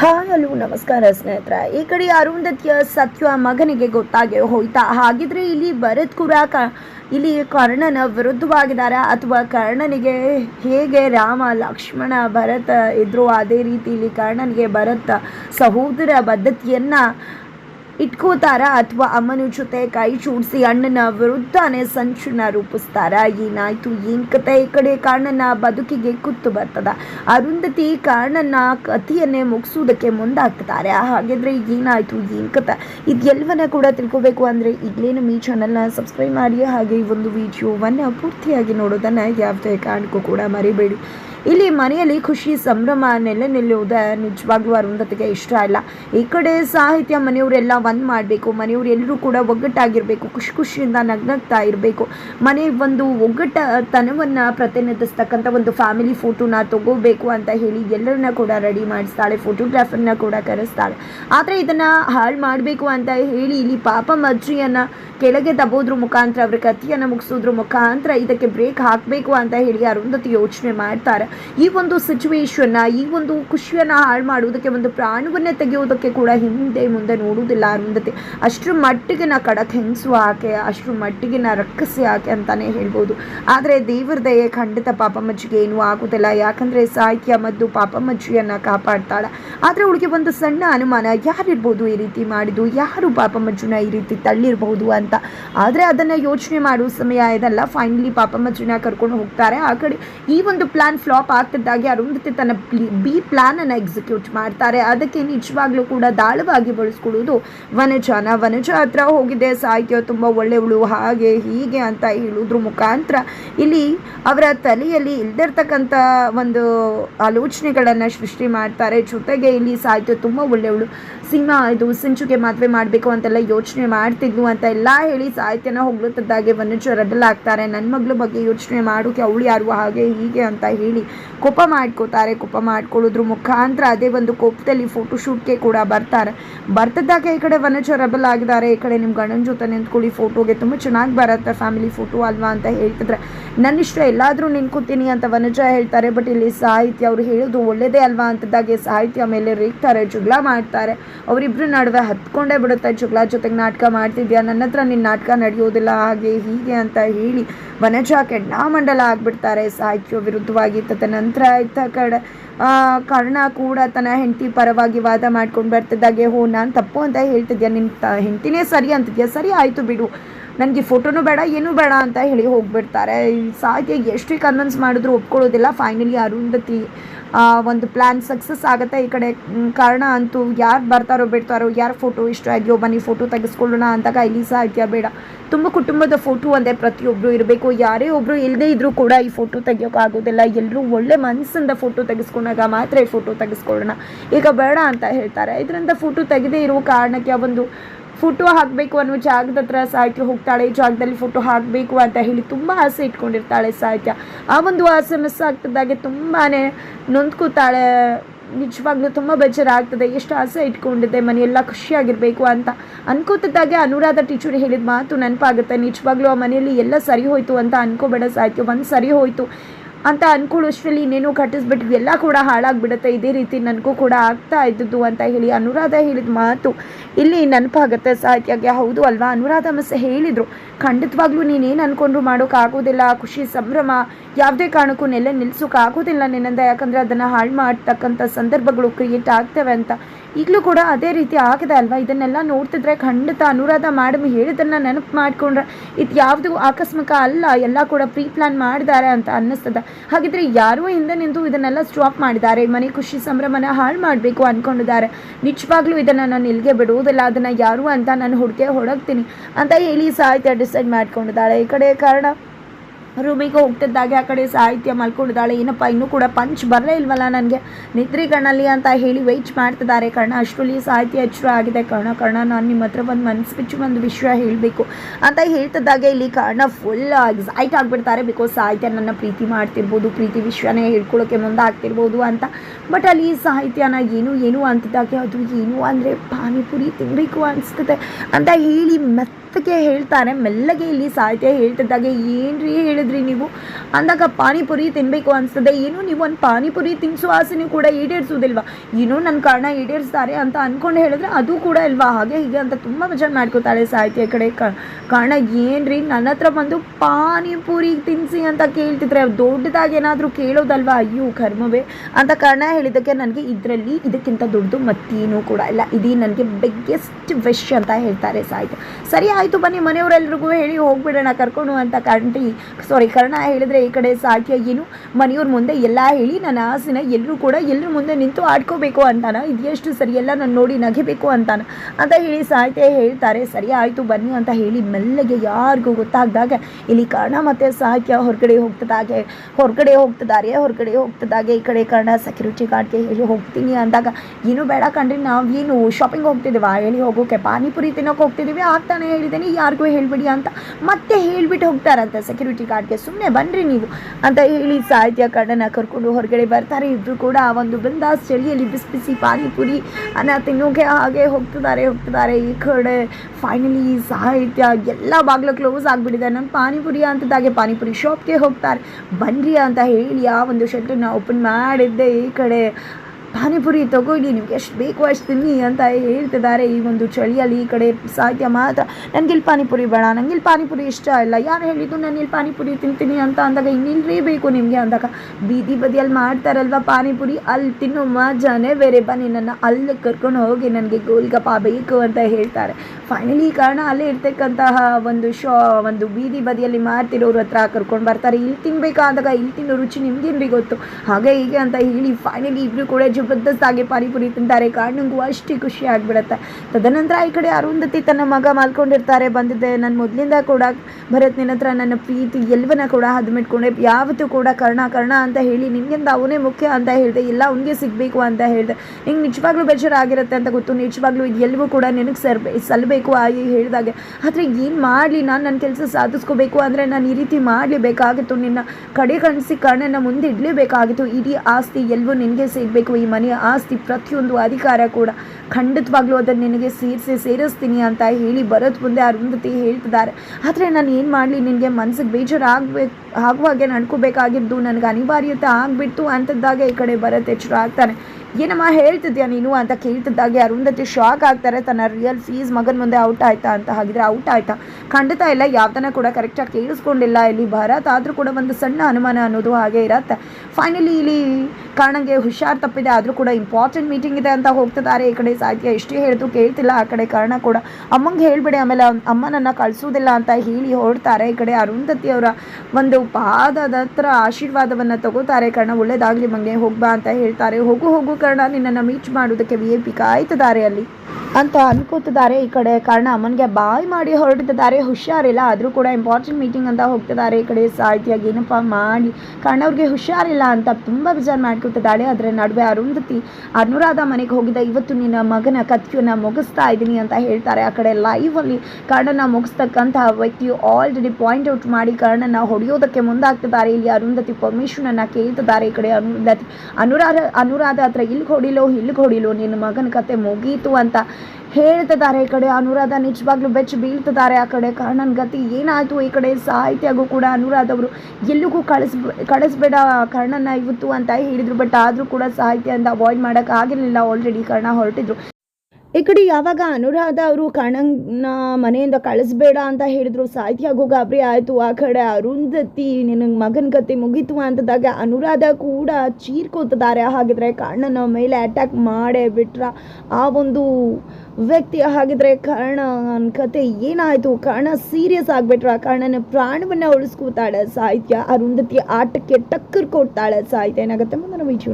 Hi hello ನಮಸ್ಕಾರ ಸ್ನೇಹಿತರೆ. ಈ ಕಡೆ ಅರುಂಧತಿಯ ಸತ್ಯ ಮಗನಿಗೆ ಗೊತ್ತಾಗಿ ಹೋಯ್ತಾ. ಹಾಗಿದ್ರೆ ಇಲ್ಲಿ ಭರತ್ ಕುರಾಕ ಇಲ್ಲಿ ಕರ್ಣನ ವಿರುದ್ಧವಾಗಿದ್ದಾರೆ. ಅಥವಾ ಕರ್ಣನಿಗೆ ಹೇಗೆ ರಾಮ, ಲಕ್ಷ್ಮಣ, ಭರತ ಇದ್ರು, ಅದೇ ರೀತಿ ಇಲ್ಲಿ ಕರ್ಣನಿಗೆ ಭರತ ಸಹೋದರ ಬದ್ಧತೆಯನ್ನ ಇಟ್ಕೋತಾರ ಅಥವಾ ಅಮ್ಮನ ಜೊತೆ ಕೈ ಚೂಡಿಸಿ ಅಣ್ಣನ ವಿರುದ್ಧನೇ ಸಂಚನ್ನ ರೂಪಿಸ್ತಾರಾ? ಏನಾಯ್ತು? ಏನ್ ಕತೆ? ಈ ಕಡೆ ಕಾರಣನ ಬದುಕಿಗೆ ಕುತ್ತು ಬರ್ತದ. ಅರುಂಧತಿ ಕಾರಣನ ಕಥೆಯನ್ನೇ ಮುಗಿಸುವುದಕ್ಕೆ ಮುಂದಾಗ್ತಾರೆ ಹಾಗಿದ್ರೆ ಏನಾಯ್ತು? ಏನ್ ಕತೆ? ಇದೆಲ್ಲವನ್ನ ಕೂಡ ತಿಳ್ಕೊಬೇಕು ಅಂದ್ರೆ ಈಗಲೇ ನಮ್ಮ ಈ ಚಾನಲ್ನ ಸಬ್ಸ್ಕ್ರೈಬ್ ಮಾಡಿ ಹಾಗೆ ಈ ಒಂದು ವಿಡಿಯೋವನ್ನ ಪೂರ್ತಿಯಾಗಿ ನೋಡೋದನ್ನ ಯಾವುದೇ ಕಾರಣಕ್ಕೂ ಕೂಡ ಮರಿಬೇಡಿ. ಇಲ್ಲಿ ಮನೆಯಲ್ಲಿ ಖುಷಿ ಸಂಭ್ರಮ ನೆಲೆ ನಿಲ್ಲುವುದ ನಿಜವಾಗ್ಲೂ ಅರುಂಧತಿಗೆ ಇಷ್ಟ ಇಲ್ಲ ಈ ಕಡೆ ಸಾಹಿತ್ಯ ಮನೆಯವರೆಲ್ಲ ಒಂದು ಮಾಡಬೇಕು, ಮನೆಯವರು ಎಲ್ಲರೂ ಕೂಡ ಒಗ್ಗಟ್ಟಾಗಿರಬೇಕು, ಖುಷಿ ಖುಷಿಯಿಂದ ನಗ್ನಗ್ತಾ ಇರಬೇಕು. ಮನೆ ಒಂದು ಒಗ್ಗಟ್ಟ ತನವನ್ನು ಪ್ರತಿನಿಧಿಸ್ತಕ್ಕಂಥ ಒಂದು ಫ್ಯಾಮಿಲಿ ಫೋಟೋನ ತಗೋಬೇಕು ಅಂತ ಹೇಳಿ ಎಲ್ಲರನ್ನ ಕೂಡ ರೆಡಿ ಮಾಡಿಸ್ತಾಳೆ ಫೋಟೋಗ್ರಾಫರ್ನ ಕೂಡ ಕರೆಸ್ತಾಳೆ. ಆದರೆ ಇದನ್ನು ಹಾಳು ಮಾಡಬೇಕು ಅಂತ ಹೇಳಿ ಇಲ್ಲಿ ಪಾಪ ಮಜ್ಜಿಯನ್ನು ಕೆಳಗೆ ದಬೋದ್ರ ಮುಖಾಂತರ, ಅವ್ರ ಕತ್ತಿಯನ್ನು ಮುಗಿಸೋದ್ರ ಮುಖಾಂತರ ಇದಕ್ಕೆ ಬ್ರೇಕ್ ಹಾಕಬೇಕು ಅಂತ ಹೇಳಿ ಅರುಂಧತಿ ಯೋಚನೆ ಮಾಡ್ತಾರೆ. ಈ ಒಂದು ಸಿಚುವೇಶನ್ನ ಈ ಒಂದು ಖುಷಿಯನ್ನು ಹಾಳು ಮಾಡುವುದಕ್ಕೆ ಒಂದು ಪ್ರಾಣವನ್ನೇ ತೆಗೆಯುವುದಕ್ಕೆ ಕೂಡ ಹಿಂದೆ ಮುಂದೆ ನೋಡುವುದಿಲ್ಲ ಅರುಂಧತಿ ಅಷ್ಟರ ಮಟ್ಟಿಗೆ ನಾ ಕಡಕ್ ಹೆಂಗಸು ಆಕೆ, ಅಷ್ಟರ ಮಟ್ಟಿಗೆ ನಾ ರಕ್ಕಸಿ ಆಕೆ ಅಂತಾನೆ ಹೇಳ್ಬೋದು. ಆದರೆ ದೇವರ ದಯೆ ಖಂಡಿತ ಪಾಪಮ್ಮಜ್ಜಿಗೆ ಏನೂ ಆಗೋದಿಲ್ಲ. ಯಾಕಂದ್ರೆ ಸಾಹಿತ್ಯ ಮದ್ದು ಪಾಪಮ್ಮಜ್ಜಿಯನ್ನು ಕಾಪಾಡ್ತಾಳೆ. ಆದರೆ ಅವಳಿಗೆ ಒಂದು ಸಣ್ಣ ಅನುಮಾನ, ಯಾರಿರ್ಬೋದು ಈ ರೀತಿ ಮಾಡಿದ್ದು? ಯಾರು ಪಾಪಮ್ಮಜ್ಜುನ ಈ ರೀತಿ ತಳ್ಳಿರ್ಬಹುದು ಅಂತ? ಆದರೆ ಅದನ್ನ ಯೋಚನೆ ಮಾಡುವ ಸಮಯ ಇದಲ್ಲ. ಫೈನಲಿ ಪಾಪಮ್ಮಜ್ಜುನ ಕರ್ಕೊಂಡು ಹೋಗ್ತಾರೆ. ಆ ಕಡೆ ಈ ಒಂದು ಪ್ಲಾನ್ ಫ್ಲಾಪ್ ಆಗ್ತಿದ್ದಾಗೆ ಅರುಂಧತಿ ತನ್ನ ಬಿ ಪ್ಲಾನ್ ಅನ್ನ ಎಕ್ಸಿಕ್ಯೂಟ್ ಮಾಡ್ತಾರೆ. ಅದಕ್ಕೆ ನಿಜವಾಗ್ಲೂ ಕೂಡ ದಾಳವಾಗಿ ಬಳಸ್ಕೊಳ್ಳೋದು ವನಜಾನ. ವನಜ ಹತ್ರ ಹೋಗಿದೆ. ಸಾಹಿತ್ಯ ತುಂಬ ಒಳ್ಳೆಯವಳು ಹಾಗೆ ಹೀಗೆ ಅಂತ ಹೇಳೋದ್ರ ಮುಖಾಂತರ ಇಲ್ಲಿ ಅವರ ತಲೆಯಲ್ಲಿ ಇಲ್ದಿರ್ತಕ್ಕಂಥ ಒಂದು ಆಲೋಚನೆಗಳನ್ನು ಸೃಷ್ಟಿ ಮಾಡ್ತಾರೆ. ಜೊತೆಗೆ ಇಲ್ಲಿ ಸಾಹಿತ್ಯ ತುಂಬ ಒಳ್ಳೆಯವಳು ಸಿನಿಮಾ ಇದು ಸಿಂಚುಗೆ ಮದುವೆ ಮಾಡಬೇಕು ಅಂತೆಲ್ಲ ಯೋಚನೆ ಮಾಡ್ತಿದ್ಲು ಅಂತ ಎಲ್ಲ ಹೇಳಿ ಸಾಹಿತ್ಯನ ಹೊಗಳುತ್ತಿದ್ದಾಗೆ ವನಜ ರಡ್ಡಲಾಗ್ತಾರೆ ನನ್ನ ಮಗಳ ಬಗ್ಗೆ ಯೋಚನೆ ಮಾಡೋಕೆ ಅವಳು ಯಾರು? ಹಾಗೆ ಹೀಗೆ ಅಂತ ಹೇಳಿ ಕೋಪ ಮಾಡ್ಕೋತಾರೆ, ಕೋಪ ಮಾಡ್ಕೊಳ್ಳೋದ್ರ ಮುಖಾಂತರ ಅದೇ ಒಂದು ಕೋಪದಲ್ಲಿ ಫೋಟೋಶೂಟ್ಗೆ ಕೂಡ ಬರ್ತಾರೆ. ಬರ್ತಿದ್ದಾಗ ಈ ಕಡೆ ವನಜ ರೆಬಲ್ ಆಗಿದ್ದಾರೆ, ಈ ಕಡೆ ನಿಮ್ಮ ಗಂಡನ ಜೊತೆ ನಿಂತ್ಕೊಳ್ಳಿ ಫೋಟೋಗೆ ತುಂಬ ಚೆನ್ನಾಗಿ ಬರುತ್ತೆ ಫ್ಯಾಮಿಲಿ ಫೋಟೋ ಅಲ್ವಾ ಅಂತ ಹೇಳ್ತಿದ್ರೆ. ನನ್ನ ಇಷ್ಟ ಎಲ್ಲಾದರೂ ನಿಂತ್ಕೋತೀನಿ ಅಂತ ವನಜ ಹೇಳ್ತಾರೆ ಬಟ್ ಇಲ್ಲಿ ಸಾಹಿತ್ಯ ಅವರು ಹೇಳೋದು ಒಳ್ಳೇದೇ ಅಲ್ವಾ ಅಂತದಾಗೆ ಸಾಹಿತ್ಯ ಮೇಲೆ ರೇಗ್ತಾರೆ, ಜಗಳ ಮಾಡ್ತಾರೆ. ಅವರಿಬ್ಬರು ನಡುವೆ ಹತ್ಕೊಂಡೇ ಬಿಡುತ್ತೆ, ಜಗಳ ಜೊತೆಗೆ ನಾಟಕ ಮಾಡ್ತಿದ್ಯಾ? ನನ್ನ ಹತ್ರ ನಿನ್ನ ನಾಟಕ ನಡೆಯೋದಿಲ್ಲ, ಹಾಗೆ ಹೀಗೆ ಅಂತ ಹೇಳಿ ವನಜ ಕೆಂಡಾಮಂಡಲ ಆಗಿಬಿಡ್ತಾರೆ ಸಾಹಿತ್ಯ ವಿರುದ್ಧವಾಗಿ. ತದನಂತರ ಆಯ್ತಾ ಕಡೆ ಆ, ಕರ್ಣ ಕೂಡ ತನ್ನ ಹೆಂಡತಿ ಪರವಾಗಿ ವಾದ ಮಾಡ್ಕೊಂಡು ಬರ್ತಿದ್ದಾಗೆ ಹೋ ನಾನು ತಪ್ಪು ಅಂತ ಹೇಳ್ತಿದ್ಯಾ? ನಿನ್ನ ತ ಹೆಂಡತಿನೇ ಸರಿ ಅಂತಿದ್ಯಾ? ಸರಿ ಆಯಿತು ಬಿಡು. ನನಗೆ ಫೋಟೋನು ಬೇಡ, ಏನೂ ಬೇಡ ಅಂತ ಹೇಳಿ ಹೋಗ್ಬಿಡ್ತಾರೆ. ಸಾಹಿತ್ಯ ಎಷ್ಟು ಕನ್ವಿನ್ಸ್ ಮಾಡಿದ್ರು ಒಪ್ಕೊಳ್ಳೋದಿಲ್ಲ. ಫೈನಲಿ ಅರುಂಧತಿ ಒಂದು ಪ್ಲ್ಯಾನ್ ಸಕ್ಸಸ್ ಆಗುತ್ತೆ ಈ ಕಡೆ. ಕಾರಣ ಅಂತೂ ಯಾರು ಬರ್ತಾರೋ ಬಿಡ್ತಾರೋ, ಯಾರು ಫೋಟೋ ಇಷ್ಟ ಆಗ್ಯೋ ಬನ್ನಿ ಫೋಟೋ ತೆಗೆಸ್ಕೊಳ್ಳೋಣ ಅಂದಾಗ ಇಲ್ಲಿ ಸಾಹಿತ್ಯ ಬೇಡ. ತುಂಬ ಕುಟುಂಬದ ಫೋಟೋ ಒಂದೇ ಪ್ರತಿಯೊಬ್ಬರು ಇರಬೇಕು. ಯಾರೇ ಒಬ್ಬರು ಇಲ್ಲದೇ ಇದ್ರೂ ಕೂಡ ಈ ಫೋಟೋ ತೆಗಿಯೋಕ್ಕಾಗೋದಿಲ್ಲ ಎಲ್ಲರೂ ಒಳ್ಳೆ ಮನಸ್ಸಿಂದ ಫೋಟೋ ತೆಗೆಸ್ಕೊಂಡಾಗ ಮಾತ್ರ ಈ ಫೋಟೋ ತೆಗೆಸ್ಕೊಳ್ಳೋಣ. ಈಗ ಬೇಡ ಅಂತ ಹೇಳ್ತಾರೆ. ಇದರಿಂದ ಫೋಟೋ ತೆಗೆದೇ ಇರೋ ಕಾರಣಕ್ಕೆ ಒಂದು ಫೋಟೋ ಹಾಕಬೇಕು ಅನ್ನೋ ಜಾಗದ ಹತ್ರ ಸಾಹಿತ್ಯ ಹೋಗ್ತಾಳೆ. ಈ ಜಾಗದಲ್ಲಿ ಫೋಟೋ ಹಾಕಬೇಕು ಅಂತ ಹೇಳಿ ತುಂಬ ಆಸೆ ಇಟ್ಕೊಂಡಿರ್ತಾಳೆ ಸಾಹಿತ್ಯ. ಆ ಒಂದು ಆಸೆ ಮಿಸ್ ಆಗ್ತದಾಗೆ ತುಂಬಾ ನೊಂದ್ಕೋತಾಳೆ. ನಿಜವಾಗ್ಲೂ ತುಂಬ ಬೇಜಾರಾಗ್ತದೆ. ಎಷ್ಟು ಆಸೆ ಇಟ್ಕೊಂಡಿದ್ದೆ, ಮನೆಯೆಲ್ಲ ಖುಷಿಯಾಗಿರಬೇಕು ಅಂತ. ಅನ್ಕೋತಿದ್ದಾಗೆ ಅನುರಾಧ ಟೀಚರ್ ಹೇಳಿದ ಮಾತು ನೆನಪಾಗುತ್ತೆ. ನಿಜವಾಗ್ಲೂ ಆ ಮನೆಯಲ್ಲಿ ಎಲ್ಲ ಸರಿ ಹೋಯಿತು ಅಂತ ಅನ್ಕೋಬೇಡ ಸಾಹಿತ್ಯ. ಒಂದು ಸರಿ ಹೋಯ್ತು. ಅಂತ ಅನ್ಕೊಳ್ಳೋಷ್ಟರಲ್ಲಿ ಇನ್ನೇನು ಕಟ್ಟಿಸ್ಬಿಟ್ಟು ಎಲ್ಲ ಕೂಡ ಹಾಳಾಗ್ಬಿಡುತ್ತೆ. ಇದೇ ರೀತಿ ನನಗೂ ಕೂಡ ಆಗ್ತಾ ಇದ್ದದ್ದು ಅಂತ ಹೇಳಿ ಅನುರಾಧ ಹೇಳಿದ ಮಾತು ಇಲ್ಲಿ ನೆನಪಾಗುತ್ತೆ. ಸಾಹಿತ್ಯಗೆ ಹೌದು ಅಲ್ವಾ? ಅನುರಾಧ ಮಿಸ್ ಹೇಳಿದರು, ಖಂಡಿತವಾಗ್ಲೂ ನೀನೇನು ಅನ್ಕೊಂಡ್ರು ಮಾಡೋಕ್ಕಾಗೋದಿಲ್ಲ ಖುಷಿ, ಸಂಭ್ರಮ, ಯಾವುದೇ ಕಾರಣಕ್ಕೂ ನೆಲೆ ನಿಲ್ಲಿಸೋಕ್ಕಾಗೋದಿಲ್ಲ ನಿನ್ನಿಂದ. ಯಾಕಂದರೆ ಅದನ್ನು ಹಾಳು ಮಾಡ್ತಕ್ಕಂಥ ಸಂದರ್ಭಗಳು ಕ್ರಿಯೇಟ್ ಆಗ್ತವೆ ಅಂತ ಈಗಲೂ ಕೂಡ ಅದೇ ರೀತಿ ಆಗಿದೆ ಅಲ್ವಾ? ಇದನ್ನೆಲ್ಲ ನೋಡ್ತಿದ್ರೆ ಖಂಡಿತ ಅನುರಾಧ ಮೇಡಮ್ ಹೇಳಿದ್ದನ್ನು ನೆನಪು ಮಾಡಿಕೊಂಡ್ರೆ ಇದು ಯಾವುದು ಆಕಸ್ಮಿಕ ಅಲ್ಲ, ಎಲ್ಲ ಕೂಡ ಪ್ರೀ ಪ್ಲಾನ್ ಮಾಡಿದ್ದಾರೆ ಅಂತ ಅನ್ನಿಸ್ತದೆ. ಹಾಗಿದ್ರೆ ಯಾರೋ ಹಿಂದೆ ನಿಂತು ಇದನ್ನೆಲ್ಲ ಸ್ಟಾಪ್ ಮಾಡಿದ್ದಾರೆ. ಮನೆ ಖುಷಿ ಸಂಭ್ರಮನ ಹಾಳು ಮಾಡಬೇಕು ಅಂದ್ಕೊಂಡಿದ್ದಾರೆ ನಿಜವಾಗ್ಲೂ ಇದನ್ನು ನಾನು ಇಲ್ಲಿಗೆ ಬಿಡುವುದಿಲ್ಲ. ಅದನ್ನು ಯಾರು ಅಂತ ನಾನು ಹುಡುಕೆ ಹೊಡಗ್ತೀನಿ ಅಂತ ಹೇಳಿ ಸಾಹಿತ್ಯ ಡಿಸೈಡ್ ಮಾಡ್ಕೊಂಡಿದ್ದಾಳೆ. ಈ ಕಡೆ ಕಾರಣ? ರೂಮಿಗೆ ಹೋಗ್ತಿದ್ದಾಗೆ ಆ ಕಡೆ ಸಾಹಿತ್ಯ ಮಲ್ಕೊಂಡಿದ್ದಾಳೆ. ಏನಪ್ಪ, ಇನ್ನೂ ಕೂಡ ಪಂಚ್ ಬರಲೇ ಇಲ್ವಲ್ಲ ನನಗೆ? ನಿದ್ರಿ ಕಣ್ಣಲ್ಲಿ ಅಂತ ಹೇಳಿ ವೆಯ್ಟ್ ಮಾಡ್ತಿದ್ದಾರೆ ಕರ್ಣ. ಅಷ್ಟರಲ್ಲಿ ಸಾಹಿತ್ಯ ಎಚ್ಚರ ಆಗಿದೆ ಕರ್ಣ. ಕರ್ಣ, ನಾನು ನಿಮ್ಮ ಹತ್ರ ಒಂದು ಮನಸ್ಸು ಬಿಚ್ಚು ಒಂದು ವಿಷಯ ಹೇಳಬೇಕು ಅಂತ ಹೇಳ್ತಿದ್ದಾಗೆ ಇಲ್ಲಿ ಕರ್ಣ. ಫುಲ್ ಎಕ್ಸೈಟ್ ಆಗಿಬಿಡ್ತಾರೆ ಬಿಕಾಸ್ ಸಾಹಿತ್ಯ ನನ್ನ ಪ್ರೀತಿ ಮಾಡ್ತಿರ್ಬೋದು, ಪ್ರೀತಿ ವಿಷಯನೇ ಹೇಳ್ಕೊಳ್ಳೋಕೆ ಮುಂದೆ ಆಗ್ತಿರ್ಬೋದು ಅಂತ. ಬಟ್ ಅಲ್ಲಿ ಸಾಹಿತ್ಯನ ಏನು ಏನು ಅಂತಿದ್ದಾಗೆ ಅದು ಏನು ಅಂದರೆ ಪಾನಿಪುರಿ ತಿನ್ನಬೇಕು ಅನಿಸ್ತದೆ ಅಂತ ಹೇಳಿ ಮತ್ತೆ ಮಾತಕ್ಕೆ ಹೇಳ್ತಾರೆ ಮೆಲ್ಲಗೆ ಇಲ್ಲಿ ಸಾಹಿತ್ಯ ಹೇಳ್ತಿದ್ದಾಗೆ ಏನ್ರಿ ಹೇಳಿದ್ರಿ ನೀವು? ಅಂದಾಗ ಪಾನಿಪುರಿ ತಿನ್ನಬೇಕು ಅನಿಸ್ತದೆ. ಏನು ನೀವು ಒಂದು ಪಾನಿಪುರಿ ತಿನ್ನಿಸೋ ಆಸೆನೂ ಕೂಡ ಈಡೇರಿಸೋದಿಲ್ವಾ? ಏನೋ ನನ್ನ ಕಾರಣ ಈಡೇರಿಸ್ತಾರೆ ಅಂತ ಅಂದ್ಕೊಂಡು ಹೇಳಿದ್ರೆ ಅದು ಕೂಡ ಇಲ್ವಾ? ಹಾಗೆ ಹೀಗೆ ಅಂತ ತುಂಬ ಮಜಾ ಮಾಡ್ಕೋತಾಳೆ ಸಾಹಿತ್ಯ ಕಡೆ. ಕಾರಣ ಏನ್ರಿ? ನನ್ನ ಹತ್ರ ಬಂದು ಪಾನಿಪುರಿ ತಿನ್ನಿಸಿ ಅಂತ ಕೇಳ್ತಿದ್ರೆ ದೊಡ್ಡದಾಗಿ ಏನಾದರೂ ಕೇಳೋದಲ್ವಾ? ಅಯ್ಯೋ, ಕರ್ಮವೇ ಅಂತ ಕಾರಣ ಹೇಳಿದ್ದಕ್ಕೆ ನನಗೆ ಇದರಲ್ಲಿ ಇದಕ್ಕಿಂತ ದೊಡ್ಡದು ಮತ್ತೇನೂ ಕೂಡ ಇಲ್ಲ. ಇದೀ ನನಗೆ ಬಿಗ್ಗೆಸ್ಟ್ ವಿಶ್ ಅಂತ ಹೇಳ್ತಾರೆ ಸಾಹಿತ್ಯ. ಸರಿ, ಆಯಿತು ಬನ್ನಿ ಮನೆಯವರೆಲ್ರಿಗೂ ಹೇಳಿ ಹೋಗ್ಬಿಡೋಣ, ಕರ್ಕೊಂಡು ಅಂತ ಕಂಟಿ ಸಾರಿ ಕರ್ಣ ಹೇಳಿದ್ರೆ ಈ ಕಡೆ ಸಾಹಿತ್ಯ ಏನು? ಮನೆಯವ್ರ ಮುಂದೆ ಎಲ್ಲ ಹೇಳಿ, ನನ್ನ ಆಸೆನ ಎಲ್ಲರೂ ಕೂಡ ಎಲ್ಲರ ಮುಂದೆ ನಿಂತು ಆಡ್ಕೋಬೇಕು ಅಂತಾನ? ಇದೆಷ್ಟು ಸರಿ ಎಲ್ಲ ನಾನು ನೋಡಿ ನಗಿಬೇಕು ಅಂತಾನ? ಅಂತ ಹೇಳಿ ಸಾಹಿತ್ಯ ಹೇಳ್ತಾರೆ, ಸರಿ ಆಯಿತು, ಬನ್ನಿ ಅಂತ ಹೇಳಿ ಮೆಲ್ಲಗೆ ಯಾರಿಗೂ ಗೊತ್ತಾಗ್ದಾಗ, ಇಲ್ಲಿ ಕರ್ಣ ಮತ್ತು ಸಾಹಿತ್ಯ ಹೊರಗಡೆ ಹೋಗ್ತದಾಗೆ ಹೊರಗಡೆ ಹೋಗ್ತದಾರೆ ಹೊರಗಡೆ ಹೋಗ್ತದಾಗೆ ಈ ಕಡೆ ಕರ್ಣ ಸೆಕ್ಯೂರಿಟಿ ಗಾರ್ಡ್ಗೆ ಹೇಳಿ ಹೋಗ್ತೀನಿ ಅಂದಾಗ ಏನು ಬೇಡ ಕಣ್ರಿ, ನಾವೇನು ಶಾಪಿಂಗ್ ಹೋಗ್ತಿದ್ದೀವ? ಹೇಳಿ ಹೋಗೋಕೆ? ಪಾನಿಪುರಿ ತಿನ್ನೋಕೆ ಹೋಗ್ತಿದ್ದೀವಿ? ಆಗ್ತಾನೆ ಹೇಳಿದ್ದೀನಿ, ಯಾರಿಗೂ ಹೇಳ್ಬಿಡಿ ಅಂತ ಮತ್ತೆ ಹೇಳ್ಬಿಟ್ಟು ಹೋಗ್ತಾರಂತೆ ಸೆಕ್ಯೂರಿಟಿ ಗಾರ್ಡ್ಗೆ ಸುಮ್ಮನೆ ಬನ್ನಿರಿ ನೀವು ಅಂತ ಹೇಳಿ ಸಾಹಿತ್ಯ ಕರ್ಣನ ಕರ್ಕೊಂಡು ಹೊರಗಡೆ ಬರ್ತಾರೆ. ಇದ್ರೂ ಕೂಡ ಆ ಒಂದು ಬಿಂದಾಸ್ ಚಳಿಯಲ್ಲಿ ಬಿಸಿ ಬಿಸಿ ಪಾನಿಪುರಿ, ಅನ್ನ ತಿನ್ನೋಕೆ ಹಾಗೆ ಹೋಗ್ತಿದ್ದಾರೆ ಹೋಗ್ತಿದ್ದಾರೆ. ಈ ಕಡೆ ಫೈನಲಿ ಸಾಹಿತ್ಯ ಎಲ್ಲ ಬಾಗಿಲು ಕ್ಲೋಸ್ ಆಗಿಬಿಟ್ಟಿದೆ. ನನ್ನ ಪಾನಿಪುರಿ ಅಂತದಾಗೆ ಪಾನಿಪುರಿ ಶಾಪ್ಗೆ ಹೋಗ್ತಾರೆ. ಬನ್ರಿ ಅಂತ ಹೇಳಿ ಆ ಒಂದು ಶೆಟ್ಟನ್ನು ಓಪನ್ ಮಾಡಿದ್ದೆ ಈ ಕಡೆ. ಪಾನಿಪುರಿ ತಗೊಳ್ಳಿ ನಿಮ್ಗೆ ಎಷ್ಟು ಬೇಕು ಅಷ್ಟು ತಿನ್ನಿ ಅಂತ ಹೇಳ್ತಿದ್ದಾರೆ. ಈ ಒಂದು ಚಳಿಯಲ್ಲಿ ಈ ಕಡೆ ಸಾಧ್ಯ ಮಾತ್ರ. ನನಗೆ ಇಲ್ಲಿ ಪಾನಿಪುರಿ ಬೇಡ ನನಗೆ ಇಲ್ಲಿ ಪಾನಿಪುರಿ ಇಷ್ಟ ಇಲ್ಲ. ಯಾರು ಹೇಳಿದ್ದು ನಾನು ಇಲ್ಲಿ ಪಾನಿಪುರಿ ತಿಂತೀನಿ ಅಂತ ಅಂದಾಗ ಇನ್ನಿಲ್ಲೇ ಬೇಕು ನಿಮಗೆ ಅಂದಾಗ. ಬೀದಿ ಬದಿಯಲ್ಲಿ ಮಾಡ್ತಾರಲ್ವ ಪಾನಿಪುರಿ? ಅಲ್ಲಿ ತಿನ್ನೋ ಮಜಾನೇ ಬೇರೆ. ಬನ್ನಿ, ನನ್ನ ಅಲ್ಲಿ ಕರ್ಕೊಂಡು ಹೋಗಿ ನನಗೆ ಗೋಲ್ಗಪ್ಪ ಬೇಕು ಅಂತ ಹೇಳ್ತಾರೆ. ಫೈನಲಿ ಕಾರಣ ಅಲ್ಲೇ ಇರ್ತಕ್ಕಂತಹ ಒಂದು ಶಾ, ಒಂದು ಬೀದಿ ಬದಿಯಲ್ಲಿ ಮಾಡ್ತಿರೋರು ಹತ್ರ ಕರ್ಕೊಂಡು ಬರ್ತಾರೆ. ಇಲ್ಲಿ ತಿನ್ಬೇಕಾದಾಗ, ಇಲ್ಲಿ ತಿನ್ನೋ ರುಚಿ ನಿಮ್ಗೇನ್ರಿ ಗೊತ್ತು? ಹಾಗೆ ಹೀಗೆ ಅಂತ ಹೇಳಿ ಫೈನಲಿ ಇಬ್ಬರು ಕೂಡ ಜಬರ್ದಸ್ತಾಗಿ ಪಾನಿಪುರಿ ತಿಂತಾರೆ ಕಾರಣಂಗೂ ಅಷ್ಟೇ ಖುಷಿ ಆಗಿಬಿಡುತ್ತೆ. ತದನಂತರ ಈ ಕಡೆ ಅರುಂಧತಿ ತನ್ನ ಮಗ ಮಾಲ್ಕೊಂಡಿರ್ತಾರೆ, ಬಂದಿದ್ದೆ ನಾನು ಮೊದಲಿಂದ ಕೂಡ. ಭರತ್, ನಿನ್ನ ಹತ್ರ ನನ್ನ ಪ್ರೀತಿ ಎಲ್ಲವನ್ನ ಕೂಡ ಹದ್ಮಿಟ್ಕೊಂಡೆ. ಯಾವತ್ತೂ ಕೂಡ ಕರ್ಣ ಕರ್ಣ ಅಂತ ಹೇಳಿ, ನಿನ್ಗಿಂತ ಅವನೇ ಮುಖ್ಯ ಅಂತ ಹೇಳಿದೆ ಎಲ್ಲ ಅವನಿಗೆ ಸಿಗಬೇಕು ಅಂತ ಹೇಳಿದೆ. ಹಿಂಗೆ ನಿಜವಾಗ್ಲೂ ಬೇಜಾರಾಗಿರುತ್ತೆ ಅಂತ ಗೊತ್ತು, ನಿಜವಾಗ್ಲೂ ಇದು ಎಲ್ಲವೂ ಕೂಡ ನಿನಗೆ ಸರ್ಬೇ ಸಲ್ಲಬೇಕು ಆಗಿ ಹೇಳಿದಾಗೆ. ಆದರೆ ಏನು ಮಾಡಲಿ, ನಾನು ನನ್ನ ಕೆಲಸ ಸಾಧಿಸ್ಕೋಬೇಕು ಅಂದರೆ ನಾನು ಈ ರೀತಿ ಮಾಡಲೇಬೇಕಾಗಿತ್ತು. ನಿನ್ನ ಕಡೆ ಕಣಿಸಿ ಕಣ್ಣನ್ನು ಮುಂದೆ ಇಡಲೇಬೇಕಾಗಿತ್ತು ಇಡೀ ಆಸ್ತಿ ಎಲ್ಲವೂ ನಿನಗೆ ಸಿಗಬೇಕು ಮನೆಯ ಆಸ್ತಿ ಪ್ರತಿಯೊಂದು ಅಧಿಕಾರ ಕೂಡ ಖಂಡಿತವಾಗ್ಲೂ ಅದನ್ನು ನಿನಗೆ ಸೇರಿಸಿ, ಸೇರಿಸ್ತೀನಿ ಅಂತ ಹೇಳಿ ಬರೋದು ಮುಂದೆ ಅರುಂಧತಿ ಹೇಳ್ತಿದ್ದಾರೆ. ಆದರೆ ನಾನು ಏನು ಮಾಡಲಿ? ನಿನಗೆ ಮನಸ್ಸಿಗೆ ಬೇಜಾರು ಆಗುವಾಗೆ ಆಗುವ ನಡ್ಕೋಬೇಕಾಗಿದ್ದು ನನಗೆ ಅನಿವಾರ್ಯತೆ ಆಗಿಬಿಡ್ತು ಅಂತಿದ್ದಾಗ ಈ ಕಡೆ ಬರತ್ತೆ ಎಚ್ಚರ ಆಗ್ತಾನೆ. ಏನಮ್ಮ ಹೇಳ್ತಿದ್ಯಾ ನೀನು ಅಂತ ಕೇಳ್ತಿದ್ದಾಗೆ. ಅರುಂಧತಿ ಶಾಕ್ ಆಗ್ತಾರೆ. ತನ್ನ ರಿಯಲ್ ಫೀಸ್ ಮಗನ ಮುಂದೆ ಔಟ್ ಆಯ್ತಾ ಅಂತ ಹಾಗಿದ್ರೆ ಔಟ್ ಆಯ್ತಾ. ಖಂಡಿತ ಇಲ್ಲ ಯಾವ್ದನ್ನ ಕೂಡ ಕರೆಕ್ಟಾಗಿ ಕೇಳಿಸ್ಕೊಂಡಿಲ್ಲ. ಇಲ್ಲಿ ಭರತ್ ಆದರೂ ಕೂಡ ಒಂದು ಸಣ್ಣ ಅನುಮಾನ ಅನ್ನೋದು ಹಾಗೆ ಇರತ್ತೆ. ಫೈನಲಿ ಇಲ್ಲಿ ಕಾರಣಂಗೆ ಹುಷಾರ್ ತಪ್ಪಿದೆ. ಆದರೂ ಕೂಡ ಇಂಪಾರ್ಟೆಂಟ್ ಮೀಟಿಂಗ್ ಇದೆ ಅಂತ ಹೋಗ್ತಿದ್ದಾರೆ. ಈ ಕಡೆ ಸಾಹಿತ್ಯ ಎಷ್ಟೇ ಹೇಳಿದ್ರು ಕೇಳ್ತಿಲ್ಲ. ಆ ಕಡೆ ಕಾರಣ ಕೂಡ ಅಮ್ಮಂಗೆ ಹೇಳ್ಬಿಡಿ ಆಮೇಲೆ ಅಮ್ಮನನ್ನ ಅಮ್ಮ ಕಳಿಸೋದಿಲ್ಲ ಅಂತ ಹೇಳಿ ಹೊರಡ್ತಾರೆ. ಈ ಕಡೆ ಅರುಂಧತಿ ಅವರ ಒಂದು ಪಾದದ ಹತ್ರ ಆಶೀರ್ವಾದವನ್ನು ತಗೋತಾರೆ. ಕಾರಣ, ಒಳ್ಳೇದಾಗಲಿ ಮಂಗೆ ಹೋಗ್ಬಾ ಅಂತ ಹೇಳ್ತಾರೆ. ಹೋಗು ಹೋಗು ಕಾರಣ ನಿನ್ನನ್ನು ಮೀಟ್ ಮಾಡೋದಕ್ಕೆ ವಿ ಎ ಪಿ ಕಾಯ್ತಿದ್ದಾರೆ ಅಲ್ಲಿ. ಅಂತ ಅನ್ಕೋತಿದ್ದಾರೆ. ಈ ಕಡೆ ಕಾರಣ ಅಮ್ಮನಿಗೆ ಬಾಯ್ ಮಾಡಿ ಹೊರಡ್ತಿದ್ದಾರೆ ಹುಷಾರಿಲ್ಲ. ಆದರೂ ಕೂಡ ಇಂಪಾರ್ಟೆಂಟ್ ಮೀಟಿಂಗ್ ಅಂತ ಹೋಗ್ತಿದ್ದಾರೆ. ಈ ಕಡೆ ಸಾಹಿತಿಯಾಗಿ ಏನಪ್ಪ ಮಾಡಿ. ಕಾರಣ ಅವ್ರಿಗೆ ಹುಷಾರಿಲ್ಲ ಅಂತ ತುಂಬ ಬೇಜಾರು ಮಾಡ್ಕೊತಿದ್ದಾಳೆ. ಅದರ ನಡುವೆ ಅರುಂಧತಿ ಅನುರಾಧ ಮನೆಗೆ ಹೋಗಿದ್ದ ಇವತ್ತು ನಿನ್ನ ಮಗನ ಕಥೆಯನ್ನು ಮುಗಿಸ್ತಾ ಇದ್ದೀನಿ ಅಂತ ಹೇಳ್ತಾರೆ. ಆ ಕಡೆ ಲೈವಲ್ಲಿ ಕರ್ಣನ ಮುಗಿಸ್ತಕ್ಕಂತಹ ವ್ಯಕ್ತಿಯು ಆಲ್ರೆಡಿ ಪಾಯಿಂಟ್ ಔಟ್ ಮಾಡಿ ಕರ್ಣನ ಹೊಡೆಯೋದಕ್ಕೆ ಮುಂದಾಗ್ತಿದ್ದಾರೆ. ಇಲ್ಲಿ ಅರುಂಧತಿ ಪರ್ಮಿಷನನ್ನು ಕೇಳ್ತಿದ್ದಾರೆ. ಈ ಕಡೆ ಅನುರಾಧ ಅನುರಾಧ ಹತ್ರ ಇಲ್ಲಿಗೆ ಹೊಡಿಲೋ ಇಲ್ಲಿಗೆ ಹೊಡಿಲೋ ನಿನ್ನ ಮಗನ ಕತೆ ಮುಗೀತು ಅಂತ ಹೇಳ್ತಿದ್ದಾರೆ ಈ ಕಡೆ ಅನುರಾಧ. ನಿಜವಾಗ್ಲೂ ಬೆಚ್ಚ ಬೀಳ್ತಿದ್ದಾರೆ ಆ ಕಡೆ. ಕರ್ಣನ ಗತಿ ಏನಾಯಿತು ಈ ಕಡೆ? ಸಾಹಿತ್ಯಗೂ ಕೂಡ ಅನುರಾಧ ಅವರು ಎಲ್ಲಿಗೂ ಕಳಿಸ್ ಕಳಿಸ್ಬೇಡ ಕರ್ಣನ ಇವತ್ತು ಅಂತ ಹೇಳಿದರು. ಬಟ್ ಆದರೂ ಕೂಡ ಸಾಹಿತ್ಯ ಅಂತ ಅವಾಯ್ಡ್ ಮಾಡೋಕ್ಕಾಗಿರಲಿಲ್ಲ ಆಲ್ರೆಡಿ ಕರ್ಣ ಹೊರಟಿದ್ರು. ಈ ಕಡೆ, ಯಾವಾಗ ಅನುರಾಧ ಅವರು ಕಣಂಗ್ನ ಮನೆಯಿಂದ ಕಳಿಸ್ಬೇಡ ಅಂತ ಹೇಳಿದ್ರು ಸಾಹಿತ್ಯಾಗೂ ಗಾಬರಿ ಆಯಿತು. ಆ ಕಡೆ ಅರುಂಧತಿ, ನಿನಗೆ ಮಗನ ಕತೆ ಮುಗೀತು ಅಂತದಾಗ ಅನುರಾಧ ಕೂಡ ಚೀರ್ಕೋತಿದ್ದಾರೆ. ಹಾಗಿದ್ರೆ ಕಣ್ಣನ ಮೇಲೆ ಅಟ್ಯಾಕ್ ಮಾಡೇ ಬಿಟ್ರ ಆ ಒಂದು ವ್ಯಕ್ತಿ. ಹಾಗಿದ್ರೆ ಕರ್ಣ ಕತೆ ಏನಾಯಿತು? ಕರ್ಣ ಸೀರಿಯಸ್ ಆಗಿಬಿಟ್ರ. ಕರ್ಣನ ಪ್ರಾಣವನ್ನ ಉಳಿಸ್ಕೋತಾಳೆ ಸಾಹಿತ್ಯ ಅರುಂಧತಿ ಆಟಕ್ಕೆ ಟಕ್ಕರ್ ಕೊಡ್ತಾಳೆ ಸಾಹಿತ್ಯ ಏನಾಗುತ್ತೆ? ಮುಂದಿನ ವಿಜಯ